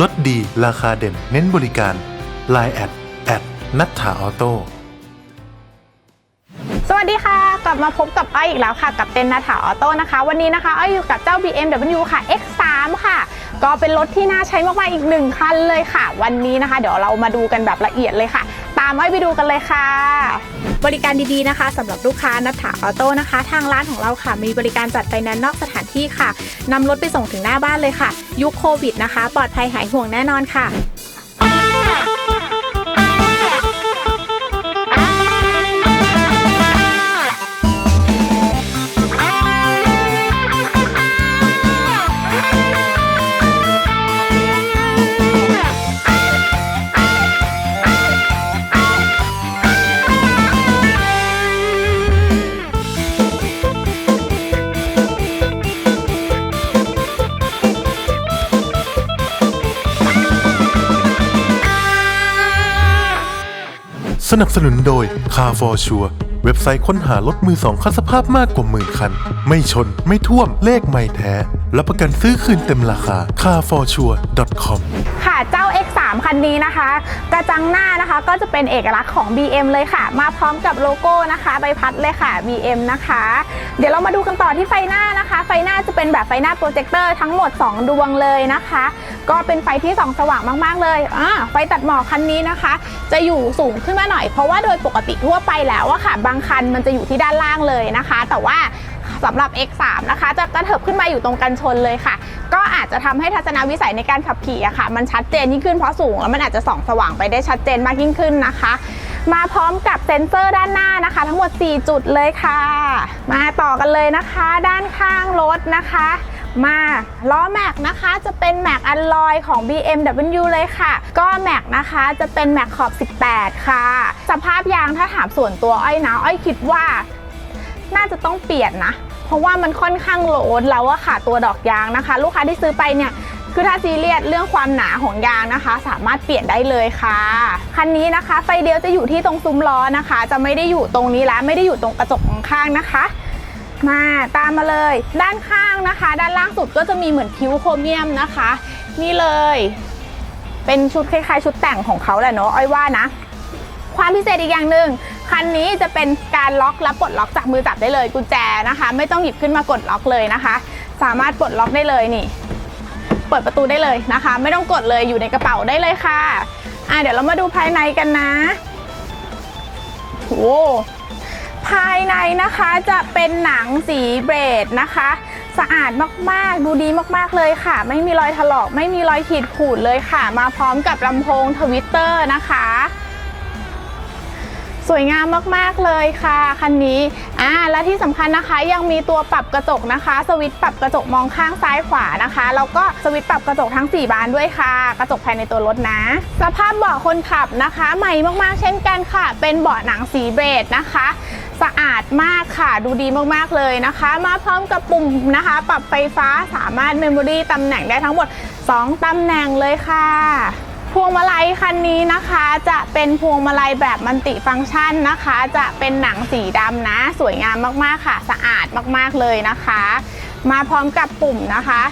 ลดดีราคาเด่นเน้นบริการ Line แอดแอดนัทธาออโต้สวัสดีค่ะ กลับมาพบกับอ้อยอีกแล้วค่ะ กับเต้นนาถาออโต้นะคะ วันนี้นะคะอ้อยอยู่กับเจ้า BMW ค่ะ X3 ค่ะ ก็เป็นรถที่น่าใช้มากๆอีกหนึ่งคันเลยค่ะ วันนี้นะคะ เดี๋ยวเรามาดูกันแบบละเอียดเลยค่ะ ตามอ้ไปดูกันเลยค่ะ บริการดีๆนะคะสำหรับลูกค้านัทถาออโต้นะคะ ทางร้านของเราค่ะ มีบริการจัดไปแนนซ์นอกสถานที่ค่ะนำรถไปส่งถึงหน้าบ้านเลยค่ะ ยุคโควิดนะคะ ปลอดภัยหายห่วงแน่นอนค่ะ นับสนุนโดย Car for Sure เว็บไซต์ค้นหารถมือสองคันสภาพมากกว่าหมื่นคัน ไม่ชนไม่ท่วมเลขไม่แท้ รับประกันซื้อคืนเต็มราคา carforsure.com ค่ะเจ้า X3 คันนี้นะคะ กระจังหน้านะคะก็จะเป็นเอกลักษณ์ของ BM เลยค่ะ มาพร้อมกับโลโก้นะคะ ใบพัดเลยค่ะ BM นะคะ เดี๋ยวเรามาดูกันต่อที่ไฟหน้านะคะ ไฟหน้าจะเป็นแบบไฟหน้าโปรเจคเตอร์ทั้งหมด 2 ดวงเลยนะคะ ก็เป็นไฟที่ส่องสว่างมาก ๆ เลยอ่าไฟตัดหมอกคันนี้นะคะ จะอยู่สูงขึ้นมาหน่อย เพราะว่าโดยปกติทั่วไปแล้วอะค่ะ บางคันมันจะอยู่ที่ด้านล่างเลยนะคะ แต่ว่า สำหรับ X3 นะคะ จะกระเถิบขึ้นมาอยู่ตรงกันชนเลยค่ะ ก็อาจจะทำให้ทัศนวิสัยในการขับขี่อะค่ะ มันชัดเจนยิ่งขึ้นเพราะสูง แล้วมันอาจจะส่องสว่างไปได้ชัดเจนมากยิ่งขึ้นนะคะ มาพร้อมกับเซ็นเซอร์ด้านหน้านะคะ ทั้งหมด 4 จุดเลยค่ะ มาต่อกันเลยนะคะ ด้านข้างรถนะคะมาล้อแม็กนะคะจะเป็นแม็กอัลลอยของ BMW เลยค่ะ ก็แม็กนะคะจะเป็นแม็กขอบ 18 ค่ะ สภาพยางถ้าถามส่วนตัวอ้อยนะ อ้อยคิดว่า น่าจะต้องเปลี่ยนนะ เพราะว่ามันค่อนข้างโหลดแล้วอะค่ะตัวดอกยางนะคะ ลูกค้าที่ซื้อไปเนี่ยคือถ้าซีเรียสเรื่องความหนาของยางนะคะ สามารถเปลี่ยนได้เลยค่ะคันนี้นะคะไฟเดียวจะอยู่ที่ตรงซุ้มล้อนะคะ จะไม่ได้อยู่ตรงนี้แล้วไม่ได้อยู่ตรงกระจกข้างนะคะ มาตามมาเลย ด้านข้างนะคะ ด้านล่างสุดก็จะมีเหมือนคิ้วโครเมียมนะคะ นี่เลย เป็นชุดคล้ายๆชุดแต่งของเขาแหละเนาะอ้อยว่านะ ความพิเศษอีกอย่างหนึ่งคันนี้จะเป็นการล็อกและปลดล็อกจากมือจับได้เลยกุญแจนะคะ ไม่ต้องหยิบขึ้นมากดล็อกเลยนะคะ สามารถปลดล็อกได้เลยนี่ เปิดประตูได้เลยนะคะ ไม่ต้องกดเลยอยู่ในกระเป๋าได้เลยค่ะอะเดี๋ยวเรามาดูภายในกันนะโอ้ภายในนะคะจะเป็นหนังสีเบรดนะคะ สะอาดมากๆ ดูดีมากๆเลยค่ะ ไม่มีรอยถลอก ไม่มีรอยขีดข่วนเลยค่ะ มาพร้อมกับลำโพงทวิตเตอร์นะคะ สวยงามมากๆเลยค่ะคันนี้อ่าและที่สำคัญนะคะยังมีตัวปรับกระจกนะคะ สวิตช์ปรับกระจกมองข้างซ้ายขวานะคะแล้วก็สวิตช์ปรับกระจกทั้ง 4 บานด้วยค่ะ กระจกภายในตัวรถนะ สภาพเบาะคนขับนะคะ ใหม่มากๆ เช่นกันค่ะ เป็นเบาะหนังสีเบรดนะคะ สะอาดมากค่ะดูดีมากๆเลยนะคะ มาพร้อมกับปุ่มนะคะ ปรับไฟฟ้าสามารถเมมโมรีตำแหน่งได้ทั้งหมด 2ตำแหน่งเลยค่ะ พวงมาลัยคันนี้นะคะจะเป็นพวงมาลัยแบบมัลติฟังก์ชันนะคะ จะเป็นหนังสีดำนะ สวยงามมากๆค่ะ สะอาดมากๆเลยนะคะ มาพร้อมกับปุ่มนะคะ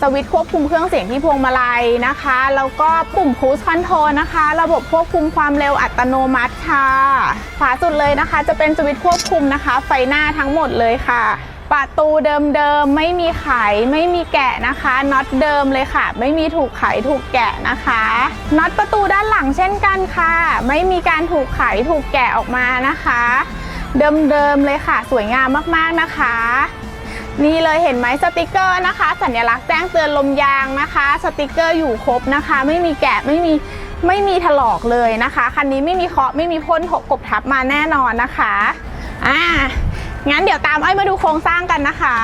สวิตช์ควบคุมเครื่องเสียงที่พวงมาลัยนะคะ แล้วก็ปุ่ม Cruise Control นะคะ ระบบควบคุมความเร็วอัตโนมัติค่ะ ขวาสุดเลยนะคะ จะเป็นสวิตช์ควบคุมนะคะ ไฟหน้าทั้งหมดเลยค่ะ ประตูเดิมๆไม่มีไขไม่มีแกะนะคะน็อตเดิมเลยค่ะ ไม่มีถูกไขถูกแกะนะคะน็อตประตูด้านหลังเช่นกันค่ะ ไม่มีการถูกไขถูกแกะออกมานะคะ เดิมๆเลยค่ะ สวยงามมากๆนะคะนี่เลยเห็นไหมสติกเกอร์นะคะ สัญลักษณ์แจ้งเตือนลมยางนะคะ สติกเกอร์อยู่ครบนะคะ ไม่มีแกะไม่มีไม่มีถลอกเลยนะคะคันนี้ไม่มีเคาะไม่มีพ่นหกกบทับมาแน่นอนนะคะอ่า งั้นเดี๋ยวตามอ้อยมาดูโครงสร้างกันนะคะ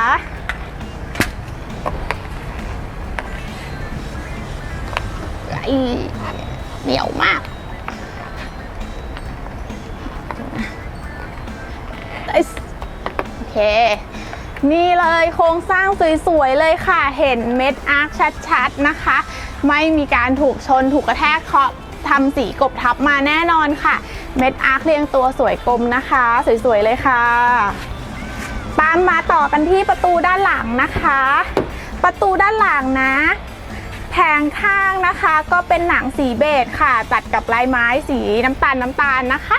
ไอ้เหนียวมากโอเค นี่เลยโครงสร้างสวยๆเลยค่ะ เห็นเม็ดอาร์คชัดๆนะคะ ไม่มีการถูกชนถูกกระแทกเคาะทำสีกบทับมาแน่นอนค่ะ เม็ดอาร์คเรียงตัวสวยกลมนะคะ สวยๆเลยค่ะ ตามมาต่อกันที่ประตูด้านหลังนะคะ ประตูด้านหลังนะแผงข้างนะคะ ก็เป็นหนังสีเบจค่ะ ตัดกับลายไม้สีน้ำตาลน้ำตาลนะคะ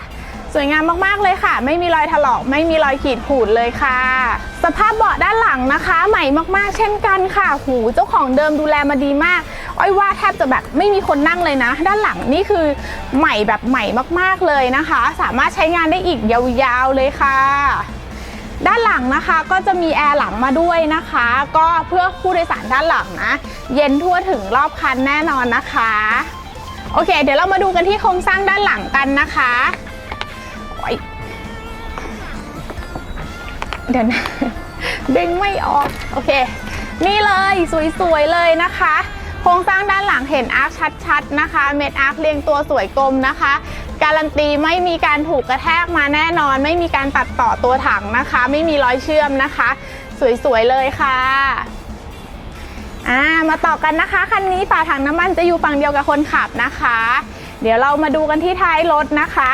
สวยงามมากๆเลยค่ะ ไม่มีรอยถลอกไม่มีรอยขีดข่วนเลยค่ะ สภาพเบาะด้านหลังนะคะ ใหม่มากๆ เช่นกันค่ะ หูเจ้าของเดิมดูแลมาดีมากอ้อยว่าแทบจะแบบไม่มีคนนั่งเลยนะ ด้านหลังนี่คือใหม่แบบใหม่มากๆเลยนะคะ สามารถใช้งานได้อีกยาวๆเลยค่ะด้านหลังนะคะก็จะมีแอร์หลังมาด้วยนะคะ ก็เพื่อผู้โดยสารด้านหลังนะ เย็นทั่วถึงรอบคันแน่นอนนะคะ โอเค เดี๋ยวเรามาดูกันที่โครงสร้างด้านหลังกันนะคะ เดี๋ยวนะเด้งไม่ออกโอเค นี่เลยสวยๆเลยนะคะโครงสร้างด้านหลังเห็นอาร์คชัดๆนะคะ เม็ดอาร์คเรียงตัวสวยกลมนะคะ การันตีไม่มีการถูกกระแทกมาแน่นอน ไม่มีการตัดต่อตัวถังนะคะ ไม่มีรอยเชื่อมนะคะ สวยๆเลยค่ะอ่ามาต่อกันนะคะคันนี้ฝาถังน้ำมันจะอยู่ฝั่งเดียวกับคนขับนะคะ เดี๋ยวเรามาดูกันที่ท้ายรถนะคะ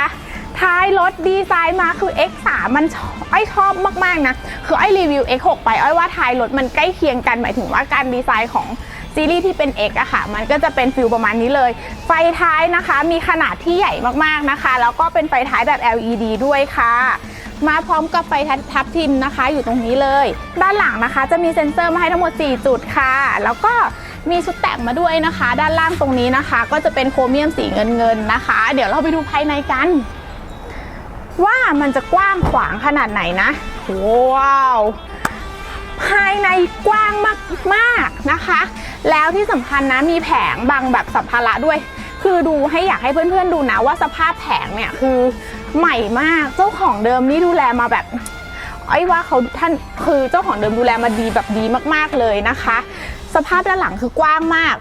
ท้ายรถดีไซน์มาคือ X3 มันชอบอ้อยชอบมาก ๆ นะ คืออ้อยรีวิว X6 ไปอ้อยว่าท้ายรถมันใกล้เคียงกันหมายถึงว่าการดีไซน์ของซีรีส์ที่เป็น X อะค่ะ มันก็จะเป็นฟิลประมาณนี้เลย ไฟท้ายนะคะมีขนาดที่ใหญ่มากๆนะคะ แล้วก็เป็นไฟท้ายแบบ LED ด้วยค่ะ มาพร้อมกับไฟทับทิมนะคะ อยู่ตรงนี้เลย ด้านหลังนะคะ จะมีเซ็นเซอร์มาให้ทั้งหมด 4 จุดค่ะ แล้วก็มีชุดแต่งมาด้วยนะคะ ด้านล่างตรงนี้นะคะ ก็จะเป็นโครเมียมสีเงินเงินๆนะคะ เดี๋ยวเราไปดูภายในกัน ว่ามันจะกว้างขวางขนาดไหนนะ ว้าว ภายในกว้างมากๆนะคะ แล้วที่สำคัญนะมีแผงบังแบบสัมภาระด้วย คือดูให้อยากให้เพื่อนๆดูนะว่าสภาพแผงเนี่ยคือใหม่มากเจ้าของเดิมนี่ดูแลมาแบบไอ้ว่าเขาท่านคือเจ้าของเดิมดูแลมาดีแบบดีมากๆเลยนะคะ สภาพด้านหลังคือกว้างมาก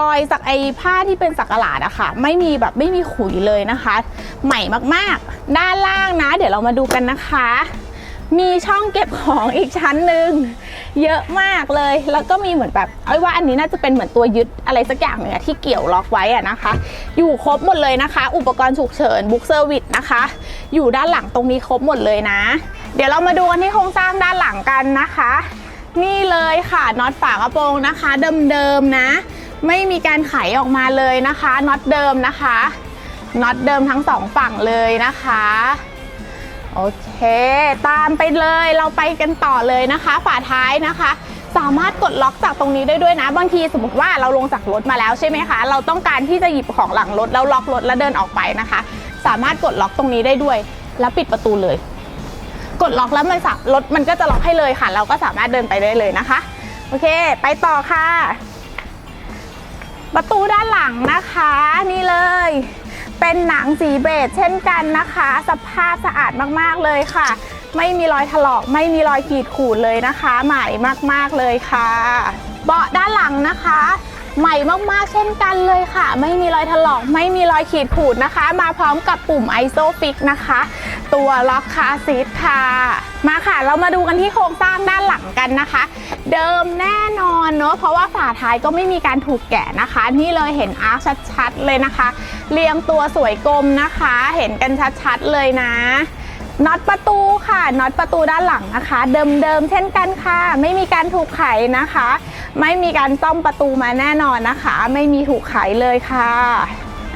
รอยจากไอ้ผ้าที่เป็นสักหลาดอะค่ะ ไม่มีแบบไม่มีขุยเลยนะคะ ใหม่มากๆ ด้านล่างนะ เดี๋ยวเรามาดูกันนะคะ มีช่องเก็บของอีกชั้นหนึ่งเยอะมากเลย แล้วก็มีเหมือนแบบเอาว่าอันนี้น่าจะเป็นเหมือนตัวยึดอะไรสักอย่างหนึ่งอะที่เกี่ยวล็อกไว้อะนะคะ อยู่ครบหมดเลยนะคะ อุปกรณ์ฉุกเฉินบุ๊กเซอร์วิสนะคะ อยู่ด้านหลังตรงนี้ครบหมดเลยนะ เดี๋ยวเรามาดูกันที่โครงสร้างด้านหลังกันนะคะ นี่เลยค่ะน็อตฝากระโปรงนะคะ เดิมๆนะ ไม่มีการไขออกมาเลยนะคะน็อตเดิมนะคะน็อตเดิมทั้งสองฝั่งเลยนะคะโอเค ตามไปเลยเราไปกันต่อเลยนะคะ ฝาท้ายนะคะ สามารถกดล็อกจากตรงนี้ได้ด้วยนะ บางทีสมมติว่าเราลงจากรถมาแล้วใช่ไหมคะ เราต้องการที่จะหยิบของหลังรถแล้วล็อกรถแล้วเดินออกไปนะคะ สามารถกดล็อกตรงนี้ได้ด้วย แล้วปิดประตูเลย กดล็อกแล้วมันรถมันก็จะล็อกให้เลยค่ะ เราก็สามารถเดินไปได้เลยนะคะ โอเค ไปต่อค่ะ ประตูด้านหลังนะคะนี่เลย เป็นหนังสีเบจเช่นกันนะคะ สภาพสะอาดมากๆเลยค่ะ ไม่มีรอยถลอก ไม่มีรอยขีดข่วนเลยนะคะ ใหม่มากๆเลยค่ะ เบาะด้านหลังนะคะ ใหม่มากๆ เช่นกันเลยค่ะ ไม่มีรอยถลอกไม่มีรอยขีดข่วนะคะ มาพร้อมกับปุ่ม ISOFIX นะคะ ตัวล็อกคาซีทค่ะ มาค่ะเรามาดูกันที่โครงสร้างด้านหลังกันนะคะ เดิมแน่นอนเนอะเพราะว่าฝาท้ายก็ไม่มีการถูกแกะนะคะ นี่เลยเห็นอาร์คชัดๆเลยนะคะ เรียงตัวสวยกลมนะคะ เห็นกันชัดๆเลยนะ น็อตประตูค่ะน็อตประตูด้านหลังนะคะ เดิมๆเช่นกันค่ะ ไม่มีการถูกไขนะคะ ไม่มีการซ่อมประตูมาแน่นอนนะคะ ไม่มีถูกไขเลยค่ะ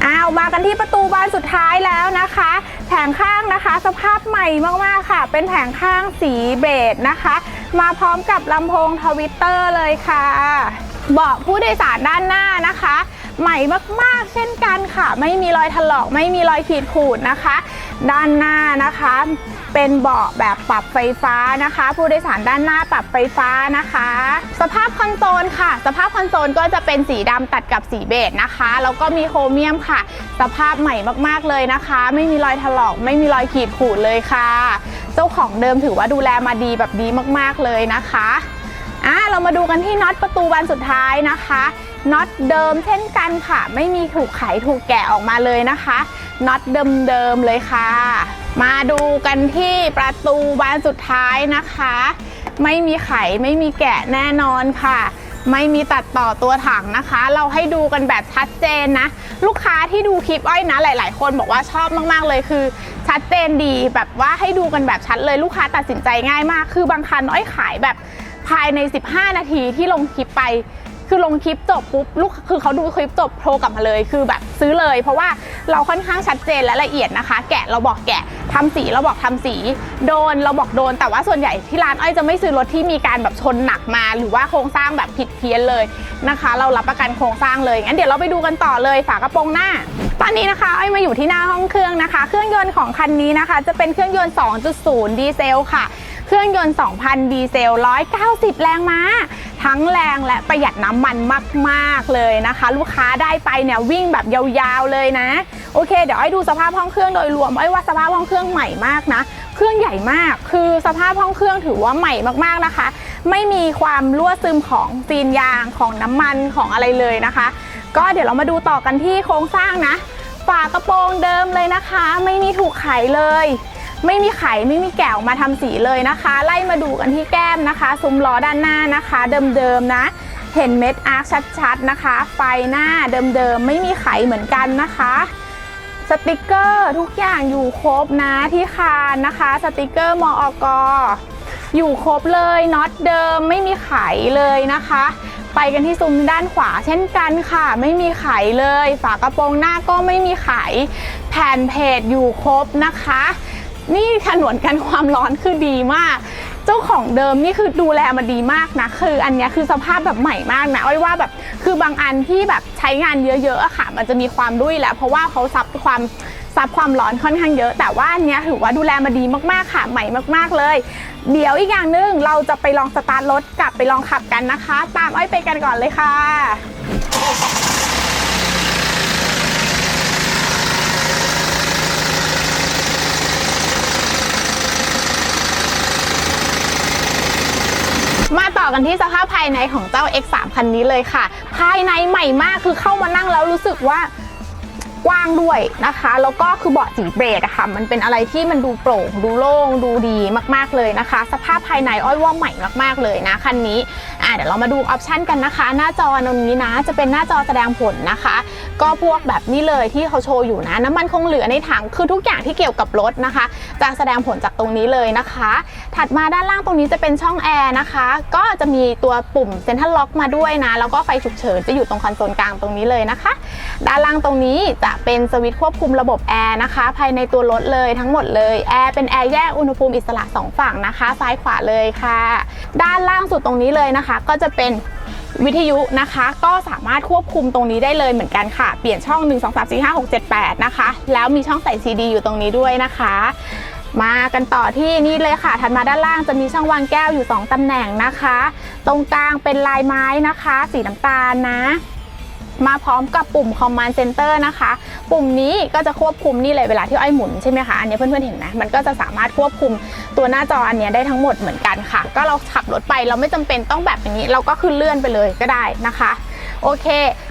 อ้าวมากันที่ประตูบานสุดท้ายแล้วนะคะ แผงข้างนะคะ สภาพใหม่มากๆค่ะ เป็นแผงข้างสีเบจนะคะ มาพร้อมกับลำโพงทวิตเตอร์เลยค่ะ เบาะผู้โดยสารด้านหน้านะคะ ใหม่มากๆเช่นกันค่ะ ไม่มีรอยถลอกไม่มีรอยขีดข่วนนะคะ ด้านหน้านะคะ เป็นเบาะแบบปรับไฟฟ้านะคะ ผู้โดยสารด้านหน้าปรับไฟฟ้านะคะ สภาพคอนโซลค่ะ สภาพคอนโซลก็จะเป็นสีดำตัดกับสีเบจนะคะแล้วก็มีโครเมียมค่ะ สภาพใหม่มากๆเลยนะคะ ไม่มีรอยถลอก ไม่มีรอยขีดข่วนเลยค่ะ เจ้าของเดิมถือว่าดูแลมาดีแบบดีมากๆเลยนะคะอะเรามาดูกันที่น็อตประตูบานสุดท้ายนะคะ น็อตเดิมเช่นกันค่ะ ไม่มีถูกไขถูกแกะออกมาเลยนะคะน็อตเดิมๆเลยค่ะ มาดูกันที่ประตูบานสุดท้ายนะคะ ไม่มีไขไม่มีแกะแน่นอนค่ะ ไม่มีตัดต่อตัวถังนะคะ เราให้ดูกันแบบชัดเจนนะ ลูกค้าที่ดูคลิปอ้อยนะ หลาย ๆ คนบอกว่าชอบมากๆเลยคือชัดเจนดีแบบว่าให้ดูกันแบบชัดเลยลูกค้าตัดสินใจง่ายมาก คือบางคันอ้อยขายแบบภายใน 15 นาทีที่ลงคลิปไป คือลงคลิปจบปุ๊บลูกคือเขาดูคลิปจบโทรกลับมาเลย คือแบบซื้อเลย เพราะว่าเราค่อนข้างชัดเจนและละเอียดนะคะ แกะเราบอกแกะทำสีเราบอกทำสีโดนเราบอกโดน แต่ว่าส่วนใหญ่ที่ร้านอ้อยจะไม่ซื้อรถที่มีการแบบชนหนักมา หรือว่าโครงสร้างแบบผิดเพี้ยนเลยนะคะ เรารับประกันโครงสร้างเลยงั้นเดี๋ยวเราไปดูกันต่อเลยฝากระโปรงหน้า ตอนนี้นะคะอ้อยมาอยู่ที่หน้าห้องเครื่องนะคะ เครื่องยนต์ของคันนี้นะคะ จะเป็นเครื่องยนต์ 2.0 ดีเซลค่ะ เครื่องยนต์ 2,000 ดีเซล 190 แรงม้า ทั้งแรงและประหยัดน้ำมันมากๆเลยนะคะ ลูกค้าได้ไปเนี่ยวิ่งแบบยาวๆเลยนะ โอเค เดี๋ยวอ้อยดูสภาพห้องเครื่องโดยรวมอ้อยว่าสภาพห้องเครื่องใหม่มากนะเครื่องใหญ่มากคือสภาพห้องเครื่องถือว่าใหม่มากๆนะคะ ไม่มีความรั่วซึมของซีนยางของน้ำมันของอะไรเลยนะคะ ก็เดี๋ยวเรามาดูต่อกันที่โครงสร้างนะฝากระโปรงเดิมเลยนะคะ ไม่มีถูกไขเลย ไม่มีไขไม่มีแกวมาทำสีเลยนะคะ ไล่มาดูกันที่แก้มนะคะ ซุ้มล้อด้านหน้านะคะ เดิมๆนะ เห็นเม็ดอาร์คชัดๆนะคะ ไฟหน้าเดิมๆไม่มีไขเหมือนกันนะคะสติกเกอร์ทุกอย่างอยู่ครบนะที่คานนะคะ สติกเกอร์มอกอยู่ครบเลยน็อตเดิมไม่มีไขเลยนะคะ ไปกันที่ซุ้มด้านขวาเช่นกันค่ะ ไม่มีไขเลย ฝากระโปรงหน้าก็ไม่มีไข แผ่นเพจอยู่ครบนะคะ นี่ถนวนกันความร้อนคือดีมาก เจ้าของเดิมนี่คือดูแลมาดีมากนะ คืออันนี้คือสภาพแบบใหม่มากนะอ้อยว่าแบบคือบางอันที่แบบใช้งานเยอะๆอะค่ะ มันจะมีความรุ่ยแหละเพราะว่าเขาซับความซับความร้อนค่อนข้างเยอะ แต่ว่าอันนี้ถือว่าดูแลมาดีมากๆค่ะ ใหม่มากๆเลย เดี๋ยวอีกอย่างหนึ่งเราจะไปลองสตาร์ทรถกลับไปลองขับกันนะคะ ตามอ้อยไปกันก่อนเลยค่ะ มาต่อกันที่สภาพภายในของเจ้า X3 คันนี้เลยค่ะ ภายในใหม่มากคือเข้ามานั่งแล้วรู้สึกว่ากว้างด้วยนะคะ แล้วก็คือเบาะสีเบรดอะค่ะ มันเป็นอะไรที่มันดูโปร่ง ดูโล่ง ดูดีมาก ๆ เลยนะคะ สภาพภายในอ้อยว่าใหม่มาก ๆ เลยนะ คันนี้ เดี๋ยวเรามาดูออปชันกันนะคะ หน้าจอตรงนี้นะ จะเป็นหน้าจอแสดงผลนะคะ ก็พวกแบบนี้เลยที่เขาโชว์อยู่นะ น้ำมันคงเหลือในถังคือทุกอย่างที่เกี่ยวกับรถนะคะ จะแสดงผลจากตรงนี้เลยนะคะ ถัดมาด้านล่างตรงนี้จะเป็นช่องแอร์นะคะ ก็จะมีตัวปุ่มเซ็นทรัลล็อกมาด้วยนะ แล้วก็ไฟฉุกเฉินจะอยู่ตรงคอนโซลกลางตรงนี้เลยนะคะ ด้านล่างตรงนี้จะเป็นสวิตช์ควบคุมระบบแอร์นะคะ ภายในตัวรถเลยทั้งหมดเลย แอร์เป็นแอร์แยกอุณหภูมิอิสระสองฝั่งนะคะ ซ้ายขวาเลยค่ะ ด้านล่างสุดตรงนี้เลยนะคะก็จะเป็นวิทยุนะคะ ก็สามารถควบคุมตรงนี้ได้เลยเหมือนกันค่ะ เปลี่ยนช่อง 1 2 3 4 5 6 7 8 นะคะ แล้วมีช่องใส่ซีดีอยู่ตรงนี้ด้วยนะคะ มากันต่อที่นี่เลยค่ะ ถัดมาด้านล่างจะมีช่องวางแก้วอยู่ 2ตำแหน่งนะคะ ตรงกลางเป็นลายไม้นะคะ สีน้ำตาลนะ มาพร้อมกับปุ่ม Command Center นะคะ ปุ่มนี้ก็จะควบคุมนี่เลยเวลาที่อ้อยหมุนใช่ไหมคะ อันนี้เพื่อนๆเห็นไหมมันก็จะสามารถควบคุมตัวหน้าจออันเนี้ยได้ทั้งหมดเหมือนกันค่ะ ก็เราขับรถไปเราไม่จำเป็นต้องแบบอย่างนี้ เราก็ขึ้นเลื่อนไปเลยก็ได้นะคะโอเค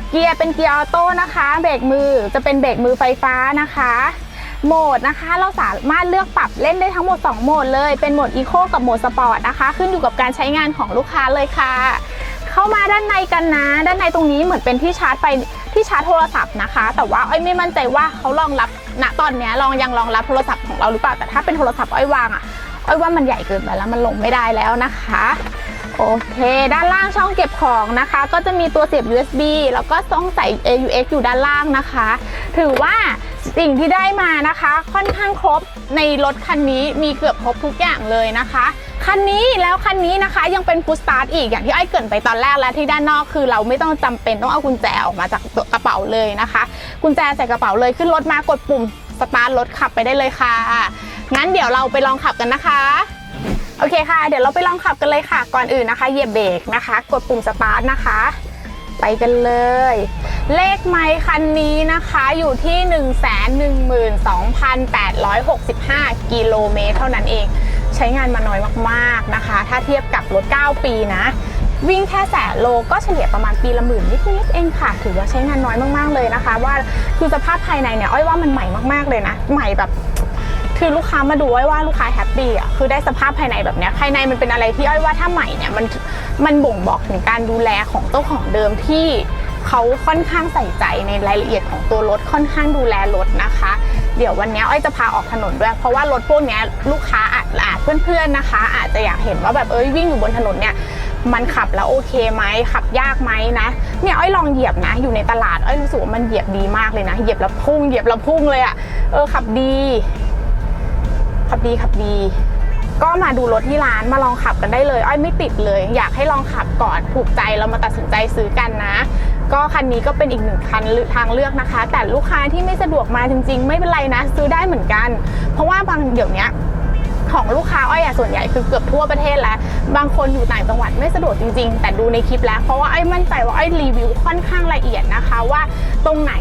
เกียร์เป็นเกียร์ออโต้นะคะ เบรกมือจะเป็นเบรกมือไฟฟ้านะคะโหมดนะคะเราสามารถเลือกปรับเล่นได้ทั้งหมด 2 โหมดเลย เป็นโหมดอีโคกับโหมดสปอร์ตนะคะ ขึ้นอยู่กับการใช้งานของลูกค้าเลยค่ะ เข้ามาด้านในกันนะ ด้านในตรงนี้เหมือนเป็นที่ชาร์จไฟที่ชาร์จโทรศัพท์นะคะ แต่ว่าอ้อยไม่มั่นใจว่าเขารองรับณตอนนี้ยลองยังรองรับโทรศัพท์ของเราหรือเปล่าแต่ถ้าเป็นโทรศัพท์อ้อยวางอะอ้อยว่ามันใหญ่เกินไปแล้วมันลงไม่ได้แล้วนะคะโอเค ด้านล่างช่องเก็บของนะคะ ก็จะมีตัวเสียบ USB แล้วก็ต้องใส่ AUX อยู่ด้านล่างนะคะ ถือว่า สิ่งที่ได้มานะคะค่อนข้างครบในรถคันนี้มีเกือบครบทุกอย่างเลยนะคะคันนี้แล้วคันนี้นะคะยังเป็นฟู s สตาร์ทอีกอย่างที่ไอ้เกินไปตอนแรกแล้วที่ด้านนอกคือเราไม่ต้องจำเป็นต้องเอากุญแจออกมาจากกระเป๋าเลยนะคะกุญแจใส่กระเป๋าเลยขึ้นรถมากดปุ่มสตาร์ทรถขับไปได้เลยค่ะงั้นเดี๋ยวเราไปลองขับกันนะคะโอเคค่ะ เดี๋ยวเราไปลองขับกันเลยค่ะ ก่อนอื่นนะคะเหยียบเบรกนะคะ กดปุ่มสตาร์ทนะคะ ไปกันเลย เลขไมค์คันนี้นะคะอยู่ที่ 112,865 กิโลเมตรเท่านั้นเอง ใช้งานมาน้อยมากๆนะคะ ถ้าเทียบกับรถ 9 ปีนะ วิ่งแค่แสนโลก็เฉลี่ยประมาณปีละหมื่นนิดๆเองค่ะ ถือว่าใช้งานน้อยมากๆเลยนะคะ ว่าคือสภาพภายในเนี่ยอ้อยว่ามันใหม่มากๆเลยนะ ใหม่แบบ คือลูกค้ามาดูอ้อยว่าลูกค้าแฮปปี้อะคือได้สภาพภายในแบบเนี้ยภายในมันเป็นอะไรที่อ้อยว่าถ้าใหม่เนี่ยมันมันบ่งบอกถึงการดูแลของเจ้าของเดิมที่เขาค่อนข้างใส่ใจในรายละเอียดของตัวรถค่อนข้างดูแลรถนะคะ เดี๋ยววันเนี้ยอ้อยจะพาออกถนนด้วย เพราะว่ารถพวกเนี้ยลูกค้าอาจอาจเพื่อนๆนะคะ อาจจะอยากเห็นว่าแบบเอ้ยวิ่งอยู่บนถนนเนี่ยมันขับแล้วโอเคไหมขับยากไหมนะเนี่ยอ้อยลองเหยียบนะ อยู่ในตลาดอ้อยรู้สึกว่ามันเหยียบดีมากเลยนะเหยียบแล้วพุ่งเหยียบแล้วพุ่งเลยอะ่ะเออขับดี ขับดีขับดี ก็มาดูรถที่ร้านมาลองขับกันได้เลยอ้อยไม่ติดเลย อยากให้ลองขับก่อนถูกใจเรามาตัดสินใจซื้อกันนะ ก็คันนี้ก็เป็นอีกหนึ่งคันทางเลือกนะคะ แต่ลูกค้าที่ไม่สะดวกมาจริง ๆ ไม่เป็นไรนะ ซื้อได้เหมือนกัน เพราะว่าบางเดี๋ยวนี้ ของลูกค้าอ้อยอะส่วนใหญ่คือเกือบทั่วประเทศแล้ว บางคนอยู่ต่างจังหวัดไม่สะดวกจริง ๆ แต่ดูในคลิปแล้ว เพราะว่าอ้อยมั่นใจว่าอ้อยรีวิวค่อนข้างละเอียดนะคะว่าตรงไหน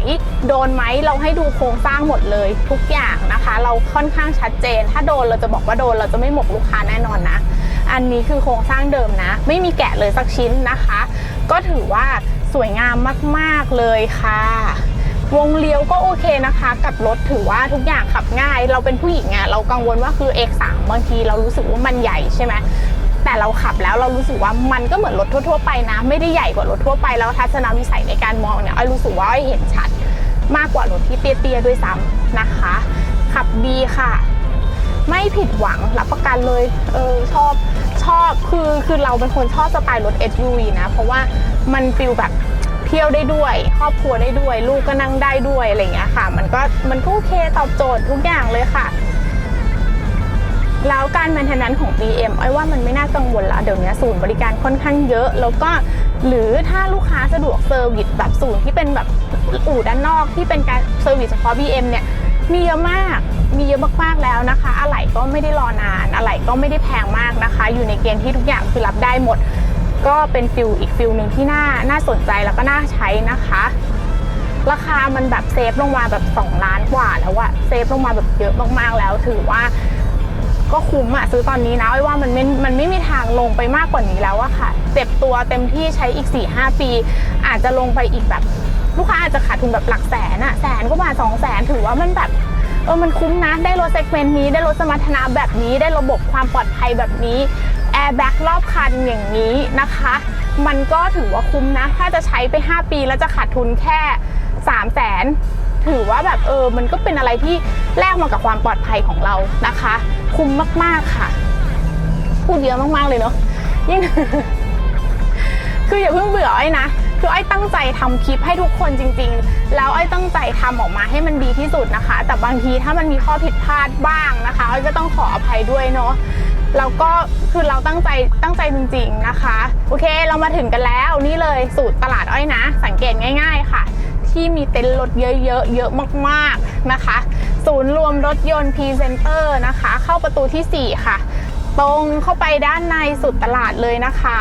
โดนไหมเราให้ดูโครงสร้างหมดเลยทุกอย่างนะคะ เราค่อนข้างชัดเจน ถ้าโดนเราจะบอกว่าโดนเราจะไม่หมกลูกค้าแน่นอนนะ อันนี้คือโครงสร้างเดิมนะ ไม่มีแกะเลยสักชิ้นนะคะ ก็ถือว่าสวยงามมาก ๆ เลยค่ะ วงเลี้ยวก็โอเคนะคะ กับรถถือว่าทุกอย่างขับง่าย เราเป็นผู้หญิงอะเรากังวลว่าคือ X3 บางทีเรารู้สึกว่ามันใหญ่ใช่ไหมแต่เราขับแล้วเรารู้สึกว่ามันก็เหมือนรถทั่ว ๆ ไปนะ ไม่ได้ใหญ่กว่ารถทั่วไปแล้วทัศนวิสัยในการมองเนี่ยอ้รู้สึกว่าอ้เห็นชัด มากกว่ารถที่เตี้ยๆด้วยซ้ำนะคะ ขับดีค่ะ ไม่ผิดหวังรับประกันเลยเออชอบชอบคือคือเราเป็นคนชอบสไตล์รถ SUV นะ เพราะว่ามันฟิลแบบ เที่ยวได้ด้วย ครอบครัวได้ด้วย ลูกก็นั่งได้ด้วยอะไรเงี้ยค่ะ มันก็มันก็โอเคตอบโจทย์ทุกอย่างเลยค่ะ แล้วการแมนเทนแนนของ BM อ้อยว่ามันไม่น่ากังวลละเดี๋ยวนี้ศูนย์บริการค่อนข้างเยอะ แล้วก็หรือถ้าลูกค้าสะดวกเซอร์วิสแบบศูนย์ที่เป็นแบบอู่ด้านนอกที่เป็นการเซอร์วิสเฉพาะ BM เนี่ยมีเยอะมาก มีเยอะมากๆแล้วนะคะ อะไหล่ก็ไม่ได้รอนาน อะไหล่ก็ไม่ได้แพงมากนะคะ อยู่ในเกณฑ์ที่ทุกอย่างคือรับได้หมด ก็เป็นฟิลอีกฟิลหนึ่งที่น่าน่าสนใจแล้วก็น่าใช้นะคะ ราคามันแบบเซฟลงมาแบบ 2 ล้านกว่าแล้วอะเซฟลงมาแบบเยอะมากๆแล้วถือว่าก็คุ้มอะซื้อตอนนี้นะอ้ว่ามันไม่มันไม่มีทางลงไปมากกว่านี้แล้วอะค่ะเจ็บตัวเต็มที่ใช้อีก 4-5 ปี อาจจะลงไปอีกแบบ ลูกค้าอาจจะขาดทุนแบบหลักแสนอะแสนกว่าสองแสนถือว่ามันแบบเออมันคุ้มนะ ได้รถเซกเมนต์นี้ได้รถสมรรถนะแบบนี้ได้ระบบความปลอดภัยแบบนี้ ร์แบ็กรอบคันอย่างนี้นะคะ มันก็ถือว่าคุ้มนะ ถ้าจะใช้ไป 5 ปีแล้วจะขาดทุนแค่ 3 0 0แสนถือว่าแบบเออ มันก็เป็นอะไรที่แลกมากับความปลอดภัยของเรานะคะ คุ้มมากๆค่ะ พูดเยอะมากๆเลยเนาะยิ่งคืออย่าเพิ่งเบื่อไอ้นะคือไอ้ตั้งใจทำคลิปให้ทุกคนจริง ๆ แล้วไอ้ตั้งใจทำออกมาให้มันดีที่สุดนะคะ แต่บางทีถ้ามันมีข้อผิดพลาดบ้างนะคะไอ้ก็ต้องขออภัยด้วยเนาะ แล้วก็คือเราตั้งใจตั้งใจจริงๆนะคะ โอเคเรามาถึงกันแล้วนี่เลยสูตรตลาดอ้อยนะ สังเกตง่าย ๆค่ะ ที่มีเต็นท์รถเยอะๆเยอะมากๆนะคะ ศูนย์รวมรถยนต์พรีเซนเตอร์นะคะ เข้าประตูทีสี่4 ค่ะ ตรงเข้าไปด้านในสุดตลาดเลยนะคะ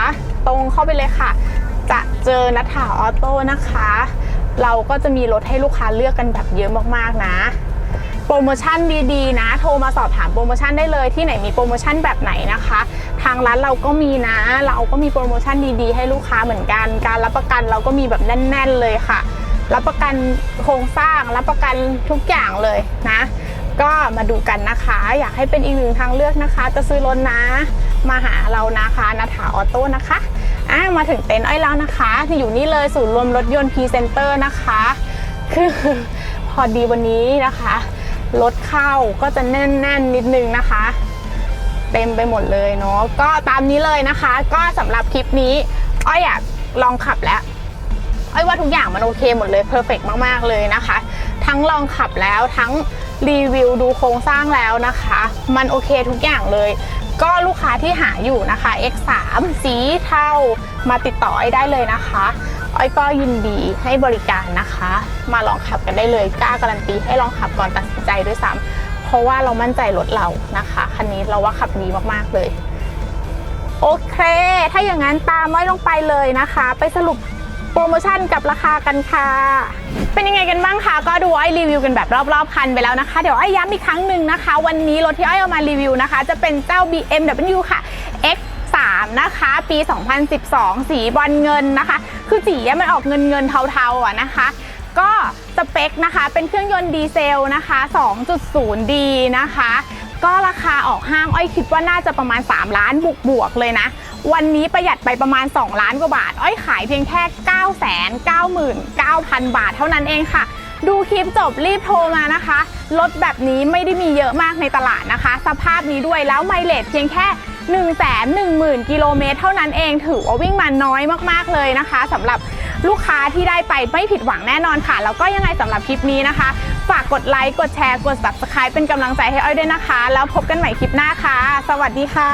ตรงเข้าไปเลยค่ะ จะเจอนัทถาออโต้นะคะ เราก็จะมีรถให้ลูกค้าเลือกกันแบบเยอะมากๆนะ โปรโมชั่นดีๆ นะ โทรมาสอบถามโปรโมชั่นได้เลยที่ไหนมีโปรโมชั่นแบบไหนนะคะ ทางร้านเราก็มีนะ เราก็มีโปรโมชั่นดีๆ ให้ลูกค้าเหมือนกัน การรับประกันเราก็มีแบบแน่น ๆ เลยค่ะ รับประกันโครงสร้างรับประกันทุกอย่างเลยนะ ก็มาดูกันนะคะ อยากให้เป็นอีกหนึ่งทางเลือกนะคะ จะซื้อรถนะ มาหาเรานะคะนัฐาออโต้นะคะอะมาถึงเต็นท์อ้อยแล้วนะคะอยู่นี่เลยศูนย์รวมรถยนต์พรีเซนเตอร์นะคะ คือพอดีวันนี้นะคะ รถเข้าก็จะแน่นๆนิดนึงนะคะ เต็มไปหมดเลยเนาะก็ตามนี้เลยนะคะ ก็สำหรับคลิปนี้ อ้อยอยากลองขับแล้วอ้อยว่าทุกอย่างมันโอเคหมดเลยเพอร์เฟกมากๆเลยนะคะ ทั้งลองขับแล้วทั้งรีวิวดูโครงสร้างแล้วนะคะ มันโอเคทุกอย่างเลย ก็ลูกค้าที่หาอยู่นะคะ X3 สีเทามาติดต่ออ้อยได้เลยนะคะ อ้อยก็ยินดีให้บริการนะคะ มาลองขับกันได้เลยกล้าการันตีให้ลองขับก่อนตัดสินใจด้วยซ้ำเพราะว่าเรามั่นใจรถเรานะคะคันนี้เราว่าขับดีมากๆเลย โอเค ถ้าอย่างนั้นตามอ้อยลงไปเลยนะคะ ไปสรุปโปรโมชั่นกับราคากันค่ะ เป็นยังไงกันบ้างคะก็ดูอ้อยรีวิวกันแบบรอบๆคันไปแล้วนะคะ เดี๋ยวอ้อยย้ำอีกครั้งหนึ่งนะคะ วันนี้รถที่อ้อยเอามารีวิวนะคะ จะเป็นเจ้า BMW ค่ะ X 3 นะคะ ปี 2012 สีบอลเงินนะคะ คือสีมันออกเงินเงินเทาๆอะนะคะก็สเปคนะคะเป็นเครื่องยนต์ดีเซลนะคะ 2.0D นะคะ ก็ราคาออกห้างอ้อยคิดว่าน่าจะประมาณ 3 ล้านบวกบวกๆเลยนะ วันนี้ประหยัดไปประมาณ 2 ล้านกว่าบาท อ้อยขายเพียงแค่ 9 9 9 0 0 0 บาทเท่านั้นเองค่ะ ดูคลิปจบรีบโทรมานะคะ รถแบบนี้ไม่ได้มีเยอะมากในตลาดนะคะ สภาพนี้ด้วยแล้วไมเลจเพียงแค่ 1 1 0 0 0กิโลเมตรเท่านั้นเองถือว่าวิ่งมาน้อยมากๆเลยนะคะสำหรับลูกค้าที่ได้ไปไม่ผิดหวังแน่นอนค่ะ แล้วก็ยังไงสำหรับคลิปนี้นะคะ ฝากกดไลค์กดแชร์กด subscribe เป็นกำลังใจให้อ้อยด้วยนะคะ แล้วพบกันใหม่คลิปหน้าค่ะ สวัสดีค่ะ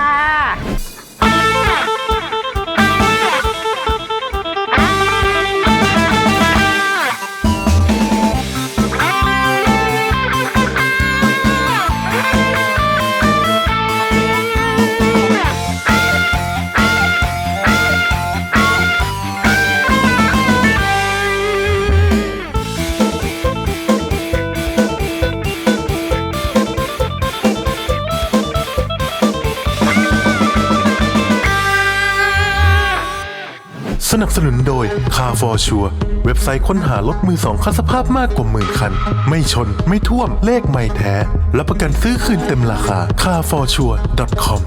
Car for Sure เว็บไซต์ค้นหารถมือสองคันสภาพมากกว่าหมื่นคัน ไม่ชนไม่ท่วมเลขไม่แท้ และประกันซื้อคืนเต็มราคา carforsure.com